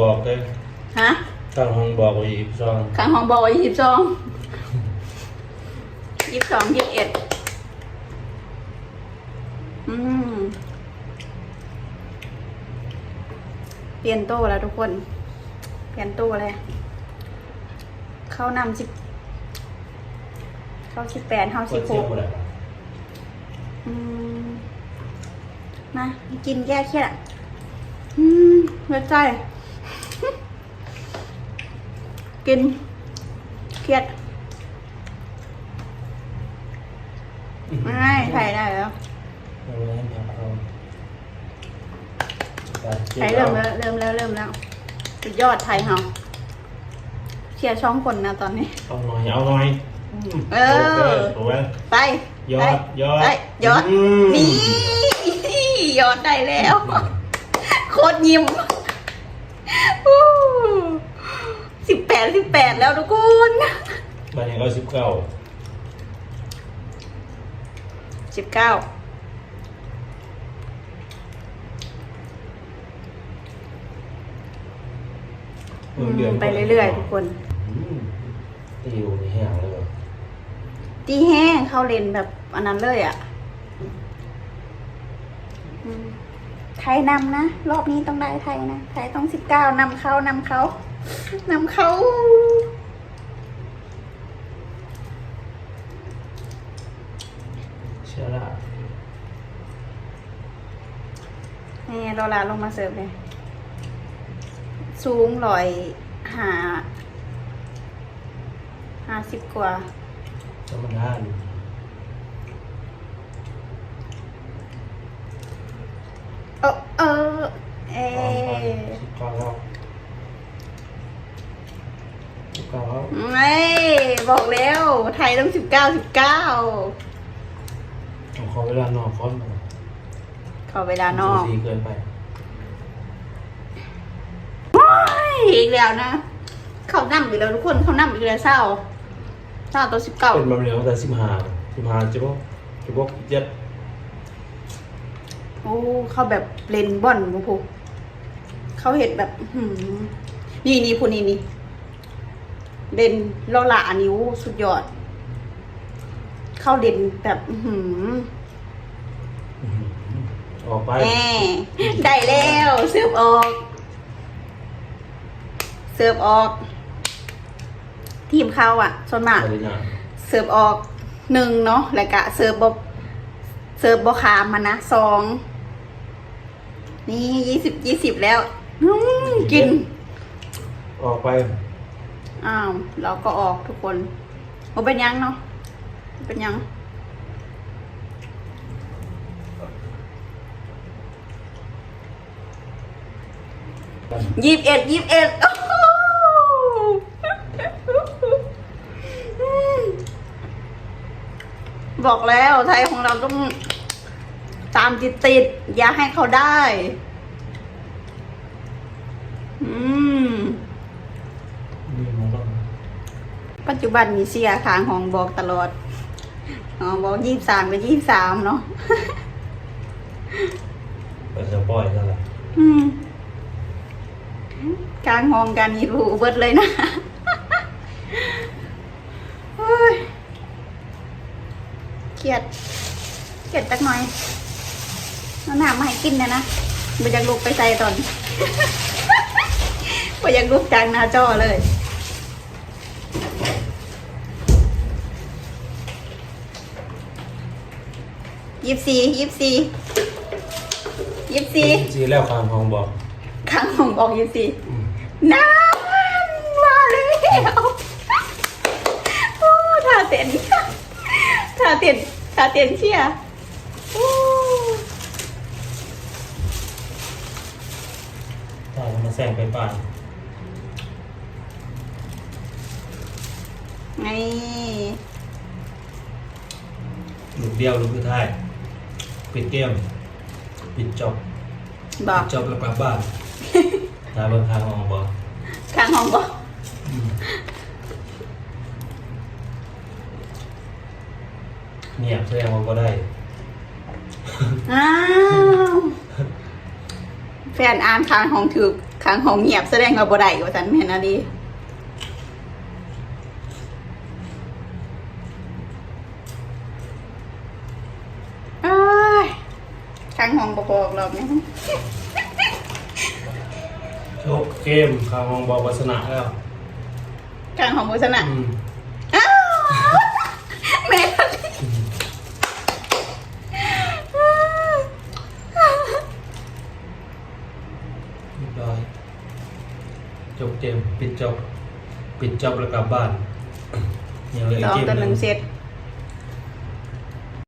บอกเลยฮะตั้งห้องบอกไว้อีกซองข้างห้องบอกว่ายี่สิบสองยี่สิบสองยี่สิบเอ็ดอืมเปลี่ยนโต๊ะแล้วทุกคน เปลี่ยนโต๊ะเลย เข้านำสิบเข้าสิบแปดเข้าก็สิบหเที่ยวกบ่ได้อืมมากินแก้เครียดอะ อืมเลือดใจ กิน เครียด ไม่ใส่ได้แล้วเอาไว้ให้พักเอาไปเที่ยวใช้เริ่มแล้วเริ่มแล้วเริ่มแล้วสุดยอดไทยเฮาเชียร์ช่องคนนะตอนนี้ เอาหน่อยเอาหน่อยเออโอเคถูกไหมไปยอดไปยอดไปยอดอืมนี่ยอดได้แล้ว โคตรยิ้มสิบแป ดสิบแปดแล้วทุกคนบ้านนี้ก็สิบเก้าสิบเก้าไปเรื่อยๆทุกคนอืมติวนี่แห้งเลยตีแห้งเข้าเลนแบบอันนั้นเลยอะอืมไทยนำนะ รอบนี้ต้องได้ไทยนะ ไทยต้องสิบเก้านำเขานำเขา นำเขาเชื่อละนี่โรลาลงมาเสิร์ฟเลยสูงลอยหาห้าสิบกว่าธรรมดาอยู่เออเออเอสิบเก้าแล้ว สิบเก้าแล้วไม่บอกแล้วไทยต้องสิบเก้าสิบเก้าผมขอเวลานอกคอนหน่อยขอเวลานอกดีเกินไปว้ายอีกแล้วนะเขานั่อีกแล้วทุกคนเขานั่อีกแล้วเศร้าเศร้าตัวสิบเก้าเป็นบะหมี่ตั้งแต่สิบห้าสิบห้าจะบอกจะบอกเจ็ดโอ้เขาแบบเลนบอนบุพูเขาเห็นแบบอื้อหือนี่นี่พูนี่นี่ เลนโลละนิ้วสุดยอด เข้าเลนแบบอื้อหือออกไปแหมได้แล้วเสิร์ฟออก เสิร์ฟออก ทีมเขาอะส่วนมากอะไรนะเสิร์ฟออกหนึ่งเนาะแล้วก็เสิร์ฟบเสิร์ฟบขามมานะสองนี่ยี่สิบยี่สิบแล้วอื้อกิน ออกไป อ้าว เราก็ออกทุกคนโอเป็นยังเนาะเป็นยังยี่สิบเอ็ดยี่สิบเอ็ดบอกแล้วไทยของเราต้องตามติดติดๆอย่าให้เขาได้ อืม นี่มันต้อง ปัจจุบันมีเสียขางของบอกตลอดอ๋อบอกยี่สามกับยี่สามเนาะเปิดจะปล่อยนั่นแหละอืมกลางห้องการมีรูเบิดเลยนะเฮ้ยเครียดเครียดจักหน่อยน้ำหนามาให้กินเนยนะไ่อยากลุกไปใส่ตอนไ่อยากลุกจากหน้าจอเลย ยี่สิบสี่ยี่สิบสี่ยี่สิบสี่จีแล้วคางทองบอกข้างห้องบอกยี่สิบสี่อืมน้ำมาแล้วโอ้ท่าเต้นท่าเต้นท่าเต้นเชียร์โอ้ได้มาแซงไปป่านไง ลูกเดียวลูกสุดท้าย ปิดเกมปิดจบบอปิกดจบแล้วกลับบ้านตาเบิ่งคางทองบอกข้างห้องบอกอืมเงียบแสดงว่าก็ได้อ้าวแฟนอ่านข้างห้องถึกข้างห้องเงียบแสดงว่าบ่ได้ว่าซั่นแม่นอะดีอ้าย ข้างห้องบ่พออีกรอบนี้จบเกมข่าวมองบอกวัสนะแล้วข้างห้องบ่ชนะอืมอ้าวแม่นอะดีเรียบร้อยจบเกมปิดจบปิดจบแล้วกลับบ้านยังเหลืออีสกองเกมต่อหหนึ่นึ่งง เซต